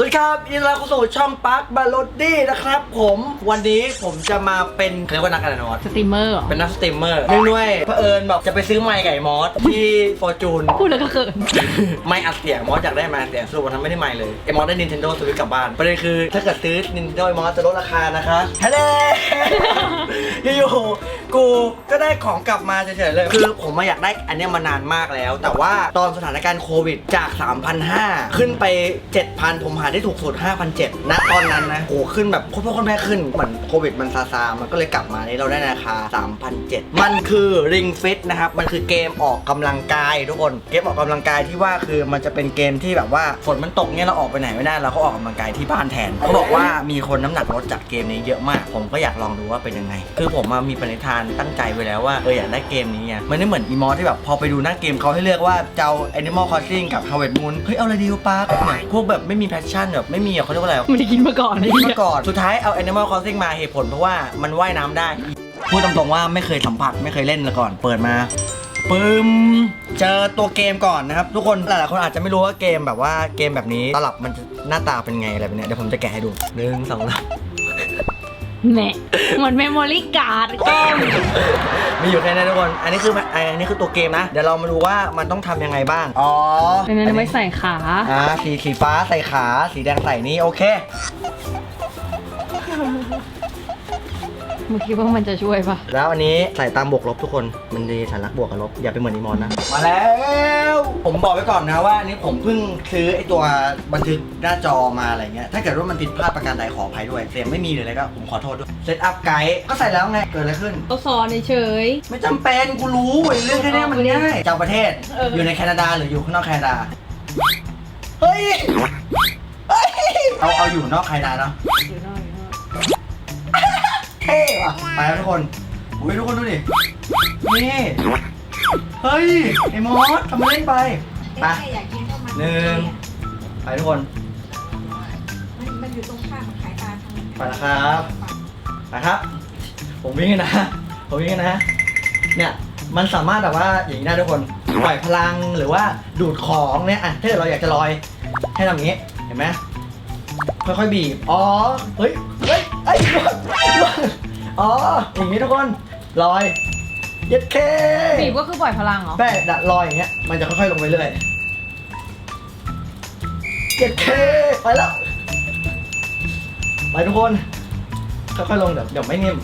สวัสดีครับยินดีต้อนรับเข้าสู่ช่องปาร์คบาโลดี้นะครับผมวันนี้ผมจะมาเป็นเขาเรียกว่านักอะไรนะมอสสตรีมเมอร์เหรอเป็นนักสตรีมเมอร์เนื่องด้วยเผอิญแบบจะไปซื้อไมค์ไก่มอสที่ฟอร์จูนพูดแล้วก็เขินไม่อัดเสียงมอสอยากได้ไมค์อัดเสียงสรุปวันนั้นไม่ได้ไมค์เลยไอมอสได้ Nintendo Switch กลับบ้านประเด็นคือ ถ้าเกิดซื้อ Nintendo ไอมอสจะลดราคานะคะฮัลโหลอยู่ๆกูก็ได้ของกลับมาเฉยๆเลยคือผมมาอยากได้อันเนี้ยมานานมากแล้ว แต่ว่าตอนสถานการณ์โควิดจาก 3,500 ขึ้นไป 7,000ผมหาได้ถูกสุด5,700ณตอนนั้นนะโหขึ้นแบบโคตรพ่อโคตรแม่ขึ้นเหมือนโควิดมันซาซามันก็เลยกลับมานี่เราได้ราคา3,700มันคือ Ring Fit นะครับ มันคือเกมออกกำลังกายทุกคน เกมออกกำลังกายที่ว่าคือมันจะเป็นเกมที่แบบว่าฝนมันตกเนี่ยเราออกไปไหนไม่ได้เราก็ออกกำลังกายที่บ้านแทนเขาบอกว่ามีคนน้ำหนักลดจากเกมนี้เยอะมาก ผมก็อยากลองดูว่าเป็นยังไง คือผมมามีปณิธานตั้งใจไว้แล้วว่าเอออยากได้เกมนี้ไงมันไม่เหมือนอีมอที่แบบพอไปดูหน้าเกมเขาให้เลือกว่าจะเอา Animal Crossing กับ Harvest Moon เฮ้ยเอาอะไรดีวะป้าพวกแบบไม่มีแพชชั่นแบบไม่มีอะเขาเรียกว่าอะไรไม่ได้กินมาก่อนเลยเมื่อก่อนสุดท้ายเอา Animal Crossing มาเหตุผลเพราะว่ามันว่ายน้ำได้ พูดตรงๆว่าไม่เคยสัมผัสไม่เคยเล่นมาก่อน เปิดมาปึ้มเจอตัวเกมก่อนนะครับ ทุกคนหลายๆคนอาจจะไม่รู้ว่าเกมแบบว่าเกมแบบนี้ตลับมันจะหน้าตาเป็นไงอะไรแบบเนี้ยเดี๋ยวผมจะแกะให้ดูหนึ่งสองสาม แหน่เหมือนเมมโมรี่การ์ดก็มีอยู่แค่นี้ทุกคน อันนี้คืออันนี้คือตัวเกมนะ เดี๋ยวเรามาดูว่ามันต้องทำยังไงบ้าง อ๋อเป็นนั้นไว้ใส่ขา อ่าสีสีฟ้าใส่ขา สีแดงใส่นี่โอเค มึงคิดว่ามันจะช่วยปะแล้วอันนี้ใส่ตามบวกลบทุกคนมันดีสัญลักษณ์บวกกับลบอย่าไปเหมือนอีมอนนะมาแล้ว ผมบอกไว้ก่อนนะว่าอันนี้ผมเพิ่งซื้อไอตัวบันทึกหน้าจอมาอะไรเงี้ยถ้าเกิดว่ามันผิดพลาดประการใดขออภัยด้วยเสียงไม่มีหรืออะไรก็ผมขอโทษด้วยเซตอัพไกด์ก็ใส่แล้วไงเกิดอะไรขึ้น ก็สอนเฉย ไม่จำเป็นกูรู้ไอ้เรื่องแค่เนี้ยมันง่ายจากประเทศเอออ อยู่ในแคนาดาหรืออยู่ข้างนอกแคนาดาเฮ้ยเฮ้ยเอาเอาอยู่นอกแคนาดาเนาะ ท่ว่ะไปแล้วทุกคนอุ้ยทุกคนดูดินี่เฮ้ยไอ้มอสทำไมเล่นไปไปอยากกินข้าวมันหนึ่งไปทุกคนมันมันอยู่ตรงข้ามกับขายตาทางไปแล้วครับนะครับ ผมวิ่งนะผมวิ่งนะ เนี่ยมันสามารถแบบว่าอย่างนี้ได้ทุกคนปล่อยพลังหรือว่าดูดของเนี่ยอะถ้าเกิดเราอยากจะลอยให้ทำอย่างนี้เห็นไหมค่อยๆบีบ อ๋อ เฮ้ย เฮ้ยเฮ้ยล่วงล่วง อ๋ออย่างนี้ทุกคนลอยเย็ดเคบีบก็คือปล่อยพลังเหรอ แป้ดะลอยอย่างเงี้ยมันจะค่อยๆลงไปเรื่อยเย็ดเคไปแล้วไปทุกคนค่อยๆลงเดี๋ยวเดี๋ยวไม่นิ่ม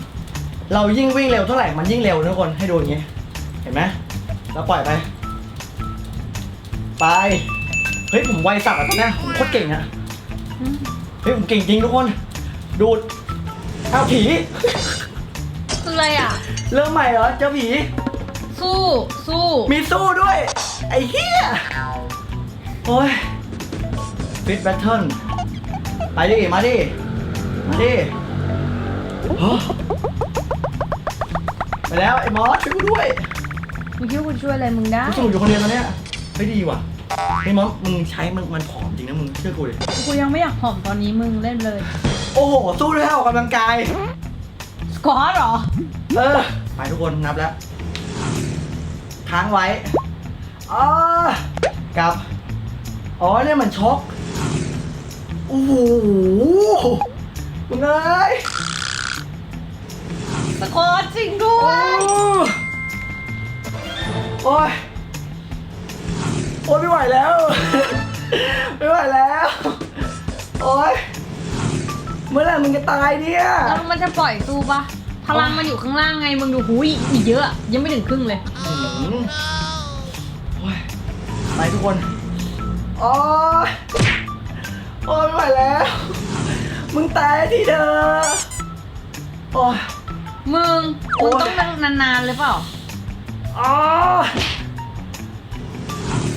เรายิ่งวิ่งเร็วเท่าไหร่มันยิ่งเร็วนะทุกคนให้ดูอย่างงี้ เห็นไหมแล้วปล่อยไป ไปเฮ้ยผมไวสัตว์อะตอนเนี้ยผมโคตรเก่งอะเฮ้ยผมเก่งจริงทุกคน ดูด เอาผี คืออะไรอะ เริ่มใหม่เหรอ เจ้าผี สู้ สู้ มีสู้ด้วย ไอ้เหี้ย โอ้ยฟิตแบทเทิลไปดิ มาดิ มาดิโอ้ไปแล้ว ไอ้มอสช่วยกูด้วยมึงคิดว่ากูช่วยอะไรมึงได้ กูสนุกอยู่คนเดียวตอนเนี้ยเฮ้ยดีว่ะไอ้มอสมึงใช้มึงมันผอมจริงนะมึงเชื่อกูดิ กูยังไม่อยากผอมตอนนี้มึงเล่นเลย โอ้โห สู้ด้วยท่าออกกำลังกาย สควอตเหรอ เออ ไปทุกคนนับแล้ว ค้างไว้อ๋อกลับ อ๋อเนี่ยมันช็อกโอ้โหมึงเอ้ยสควอตจริงด้วโอ้ย โอ้ย โอ้ยไม่ไหวแล้ว ไม่ไหวแล้ว โอ้ยเมื่อไหร่มึงจะตายเนี่ย แล้วมันจะปล่อยสู้ปะพลังมันอยู่ข้างล่างไงมึงดูหูยอีกเยอะ ยังไม่ถึงครึ่งเลย หืมโอ้ยไปทุกคนโอ้ยโอ้ยไม่ไหวแล้ว มึงตายทีเถอะโอ้ย มึงโอ๊มึงย ต้องนั่งนานๆเลยเปล่าอ๋อ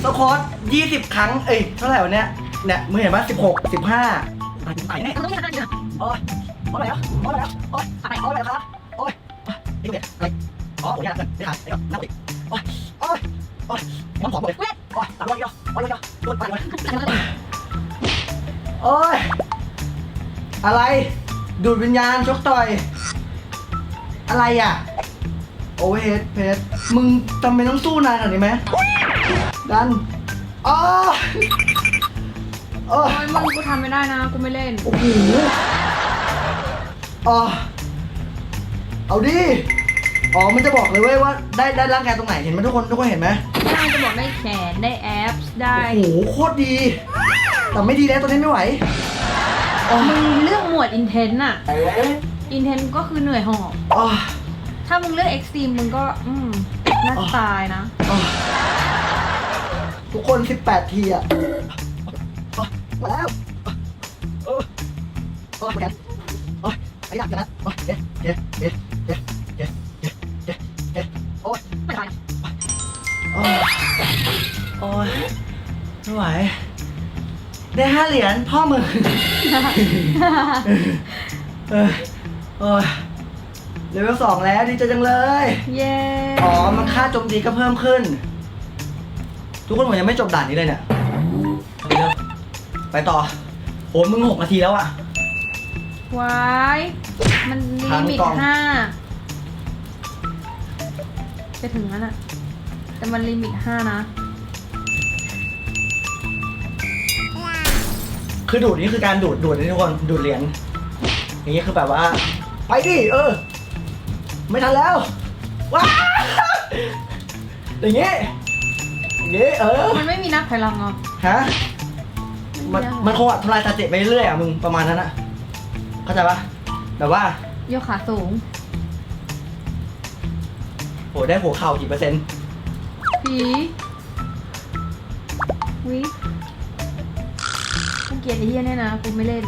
สควอตยี่สิบครั้ง เอ้ย เท่าไหร่วะเนี่ยเนี่ย มึงเห็นปะสิบหกสิบห้าตายตายแน่มึงต้องนั่งนาน โอ้ยโอ้ยอะไรอะโอ้ยอะไรอะโอ้ยอะไรโอ้ยอะไรครับโอ้ยไอ้ดูเนี่ยอะไรอ๋อโอ้ยเนี่ยไม่ขาดไอ้ก็นั่งอีกโอ้ยโอ้ยโอ้ยน้ำหอมหมดเลยโอ้ยตามรอยเดียวโอ้ยเดียวโดนไปเลยโอ้ยอะไร ดูดวิญญาณชกต่อย อะไรอะ โอเวอร์เฮดเพชมึงจำเป็นต้องสู้นานขนาดนี้ไหมดันอ๋อ โอ้โอ้ยมึงกูทำไม่ได้นะ กูไม่เล่น โอ้โหอ๋อเอาดิ อ๋อ มันจะบอกเลยเว้ยว่าได้ได้ร่างกายตรงไหน เห็นไหมทุกคนทุกคนเห็นไหมได้จะบอกได้แขนได้แอปได้โอ้โหโคตรดี แต่ไม่ดีแล้วตอนนี้ไม่ไหวอ๋อมึงเลือกหมวดอินเทนอะอินเทนก็คือเหนื่อยหอบอ๋อถ้ามึงเลือกเอ็กซ์ตรีมมึงก็อืมน่าจะตายนะอ๋อทุกคน 18 ทีอะอ๋อ มาแล้วโอ้โอ้เหมือนกันโอ้ยไอ้ดักกันนะโอ้ยเอ๊เอ๊เอ๊เอ๊เอ๊เอ๊เอ๊เอ๊โอ้ยไม่ไหวโอ้ยโอ้ยไม่ไหวได้ห้าเหรียญพ่อมึงเออโอ้ยเลเวลสองแล้วดีใจจังเลย เย้อ๋อมันค่าโจมตีก็เพิ่มขึ้น ทุกคนผมยังไม่จบด่านนี้เลยเนี่ย ไปต่อโหมึงหกนาทีแล้วอะ วาย มันลิทั้งมิตกล่อง ห้าจะถึงแล้วน่ะ แต่มันลิมิตห้านะ คือดูดนี่คือการดูดดูดนี่ทุกคนดูดเหรียญอย่างนี้คือแบบว่า ไปดิเออ ไม่ทันแล้วว้าอย่างงี้อย่างงี้เออมันไม่มีนับถอยหลังเหรอฮะ มันมันคงอะทำลายสถิติไปเรื่อยๆอะมึงประมาณนั้นอะเข้าใจปะแบบว่า ยกขาสูง โหได้หัวเข่ากี่เปอร์เซ็นต์ผีวิกูเกลียดไอ้เหี้ยเนี่ยนะกูไม่เล่น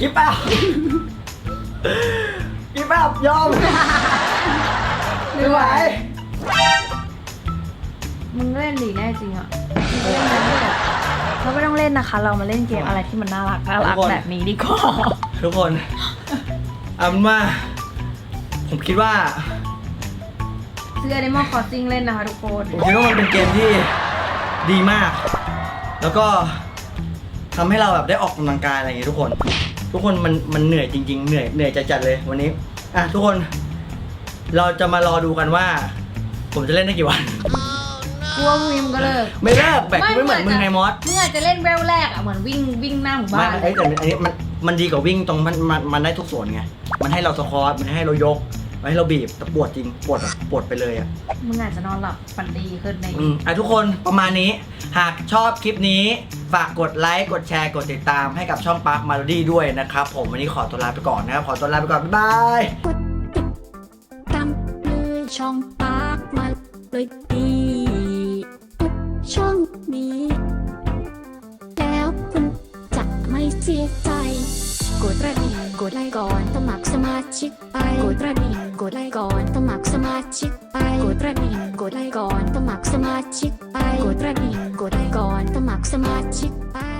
กิ๊บเปล่ากิ๊บเปล่ายอม ไม่ไหว มึงเล่นดีแน่จริงอะมึงเล่นได้ด้วยอะเราไม่ต้องเล่นนะคะ เรามาเล่นเกมอะไรที่มันน่ารักน่ารักแบบนี้ดีกว่า ทุกคนเอาเป็นว่า ผมคิดว่า ซื้อ Animal Crossing เล่นนะคะทุกคน ผมคิดว่ามันเป็นเกมที่ดีมาก แล้วก็ทำให้เราแบบได้ออกกำลังกายอะไรอย่างเงี้ยทุกคน ทุกคนมันมันเหนื่อยจริง ๆ เหนื่อยเหนื่อยจัดๆเลยวันนี้ อะทุกคน เราจะมารอดูกันว่า ผมจะเล่นได้กี่วันก ลัววิมก็เลิกไม่เลิกแบบกูไม่เหมือนมึงไงมอสมึงอาจจะเล่นเวลแรกอะเหมือนวิ่งวิ่งหน้าหมู่ไม่บ้านไอ้ยแต่อันนี้มันมันดีกว่าวิ่งตรงมันมันมันได้ทุกส่วนไงมันให้เราสควอตมันให้เรายกมันให้เราบีบแต่ปวดจริงปวดแบบปวดไปเลยอะ มึงอาจจะนอนหลับฝันดีขึ้นในอืมอะทุกคนประมาณนี้หากชอบคลิปนี้ ฝากกดไลค์กดแชร์กดติดตามให้กับช่องปาร์คมา o ดี้ด้วยนะครับ ผมวันนี้ขอตัวลาไปก่อนนะครับ ขอตัวลาไปก่อน บ๊ายบาย ตามเลยช่องปากมาเลยดีทุกช่อง นี้ แล้วคุณจะไม่เสียใจ กดกระดิ่งกดไลค์ก่อนสมัครสมาชิกไปกดกระดิ่งกดไลค์ก่อนสมัครสมาชิกไปกดกระดิ่งกดไลค์ก่อนสมัครสมาชิกไปกดกระดิ่งกดไลค์ก่อนสมัครสมาชิกไป